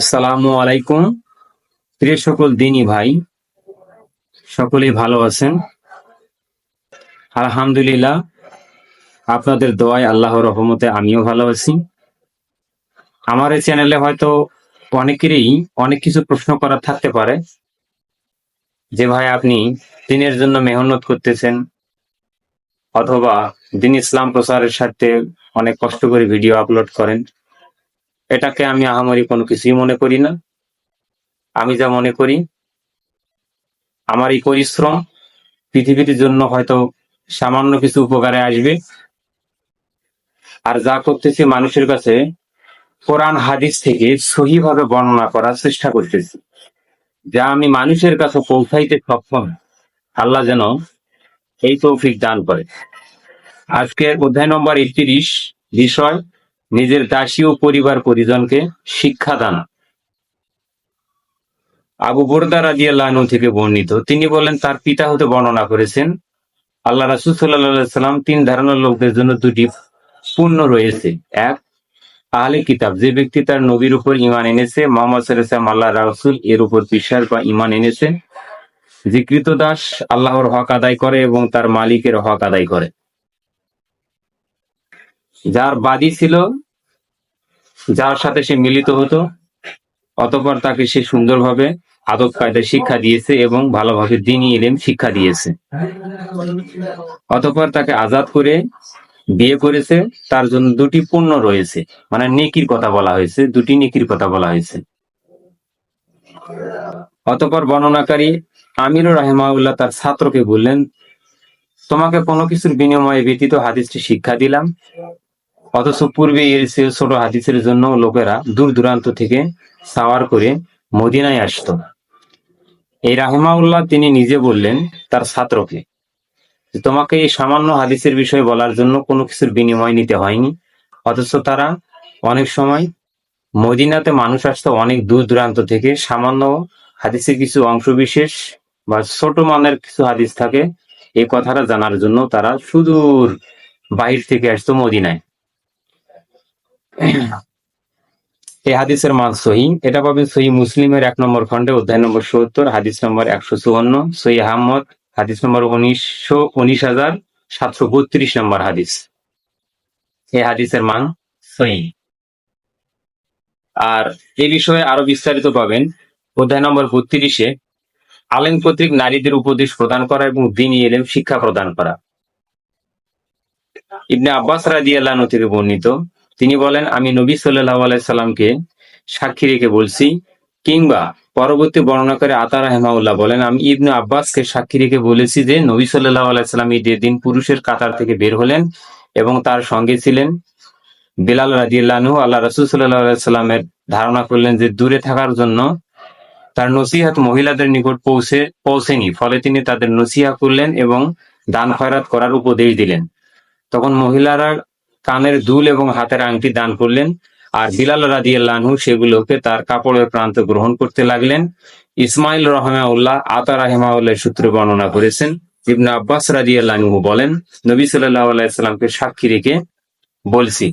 আসসালামু আলাইকুম। প্রিয় সকল দিনই ভাই, সকলেই ভালো আছেন? আলহামদুলিল্লাহ, আপনাদের দোয়ায় আল্লাহর রহমতে আমিও ভালো আছি। আমার এই চ্যানেলে হয়তো অনেকেরই অনেক কিছু প্রশ্ন করার থাকতে পারে। যে ভাই, আপনি দিনের জন্য মেহনত করতেছেন, অথবা দিন ইসলাম প্রচারের স্বার্থে অনেক কষ্ট করে ভিডিও আপলোড করেন। এটাকে আমি আহামরি কোনো কিছুই মনে করি না। আমি যা মনে করি আমার এই পরিশ্রম, পৃথিবীর জন্য হয়তো সামান্য কিছু উপকারে আসবে। আর যা করতেছি মানুষের কাছে কোরআন, হাদিস থেকে সহিভাবে বর্ণনা করার চেষ্টা করতেছি। যা আমি মানুষের কাছে পৌঁছাইতে সক্ষম, আল্লাহ যেন এই তৌফিক দান করে। আজকের অধ্যায় নম্বর একত্রিশ বিষয় নিজের দাসী ও পরিবার পরিজনকে শিক্ষা দান আবু বরদা রাজিয়াল্লাহনু থেকে বর্ণিত, তিনি বলেন, তার পিতা হতে বর্ণনা করেছেন, আল্লাহ রাসুল সাল্লাম তিন ধারণার লোকদের জন্য দুটি পূর্ণ রয়েছে। এক, আহলে কিতাব, যে ব্যক্তি তার নবীর উপর ইমান এনেছে, মোহাম্মদ সাল্লাম আল্লাহ রাসুল, এর উপর বিশ্বাস বা ইমান এনেছে, যে কৃতদাস আল্লাহর হক আদায় করে এবং তার মালিকের হক আদায় করে। যার বাদী ছিল যার সাথে সে মিলিত হতো, অতপর তাকে সে সুন্দরভাবে আদব কায়দা শিক্ষা দিয়েছে এবং ভালোভাবে দিনই এলেম শিক্ষা দিয়েছে। অতপর তাকে আজাদ করে বিয়ে করেছে, তার জন্য দুটি পুণ্য রয়েছে। মানে নেকির কথা বলা হয়েছে, দুটি নেকির কথা বলা হয়েছে। অতপর বর্ণনাকারী আমিরুর রাহেমাউল্লাহ তার ছাত্রকে বললেন, তোমাকে কোনো কিছুর বিনিময়ে ব্যতীত হাদিসটি শিক্ষা দিলাম। অথচ পূর্বে এর ছোট হাদিসের জন্য লোকেরা দূর দূরান্ত থেকে সাওয়ার করে মদিনায় আসতো। এই রাহেমাউল্লাহ তিনি নিজে বললেন তার ছাত্রকে তোমাকে এই সামান্য হাদিসের বিষয়ে বলার জন্য কোনো কিছুর বিনিময় নিতে হয়নি। অথচ তারা অনেক সময় মদিনাতে মানুষ আসতো অনেক দূর দূরান্ত থেকে। সামান্য হাদিসের কিছু অংশ বিশেষ বা ছোট মানের কিছু হাদিস থাকে। এই কথাটা জানার জন্য তারা সুদূর বাহির থেকে আসতো মদিনায়। এই হাদিসের মান সহি এটা পাবেন সহি মুসলিমের এক নম্বর খণ্ডে, অধ্যায় নম্বর সত্তর, হাদিস নম্বর একশো চুয়ান্ন সহি আহমদ, হাদিস নম্বর উনিশশো উনিশ হাজার সাতশো বত্রিশ নম্বর হাদিস। এই হাদিসের মান সহি আর এ বিষয়ে আরও বিস্তারিত পাবেন অধ্যায় নম্বর বত্রিশে, আলেম কর্তৃক নারীদের উপদেশ প্রদান করা এবং দিন এলেম শিক্ষা প্রদান করা। ইবনে আব্বাস রাদিয়াল্লাহু আনহু থেকে বর্ণিত তিনি বলেন, আমি নবী সাল্লাহ আলাইসাল্লামকে সাক্ষী রেখে বলছি কিংবা পরবর্তী বর্ণনা করে আতা রাহমাউল্লাহ বলেন, আমি ইবনে আব্বাসকে সাক্ষী রেখে বলেছি যে নবী সাল্লাহ আলাইসাল্লাম ঈদের দিন পুরুষের কাতার থেকে বের হলেন এবং তার সঙ্গে ছিলেন বিলাল রাজিয়াল্লাহু আল্লাহ রসুল সাল্লাহ আলাইসাল্লামের ধারণা করলেন যে দূরে থাকার জন্য তার নসিহাত মহিলাদের নিকট পৌঁছে, পৌঁছেনি। ফলে তিনি তাদের নসিহা করলেন এবং দান খয়রাত করার উপদেশ দিলেন। তখন মহিলারা কানের দুল এবং হাতের আংটি দান করলেন, আর বিলাল রাদিয়াল্লাহু সেগুলোকে তার কাপড়ের প্রান্ত গ্রহণ করতে লাগলেন। ইসমাইল রহমাউল্লাহ আতা রাহেমাউল্লাহ সূত্রে বর্ণনা করেছেন, ইবনে আব্বাস রাদিয়াল্লাহু বলেন, নবী আলাইহি সাক্ষী রেখে বলছি,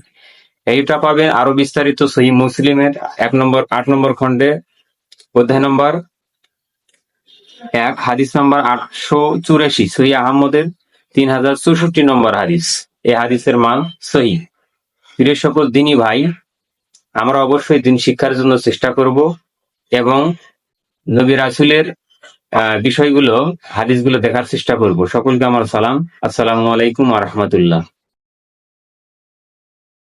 এইটা পাবেন আরও বিস্তারিত সহি মুসলিমের এক নম্বর, আট নম্বর খণ্ডে, অধ্যায় নম্বর এক, হাদিস নম্বর আটশো চুরাশি সহি আহমদের তিন হাজার চৌষট্টি নম্বর হাদিস। এই হাদিসের মান সহি। প্রিয় সকল দিনই ভাই, আমরা অবশ্যই দিন শিক্ষার জন্য চেষ্টা করব এবং নবী রাসুলের বিষয়গুলো, হাদিসগুলো দেখার চেষ্টা করব। সকলকে আমার সালাম। আসসালামু আলাইকুম আ রহমতুল্লাহ।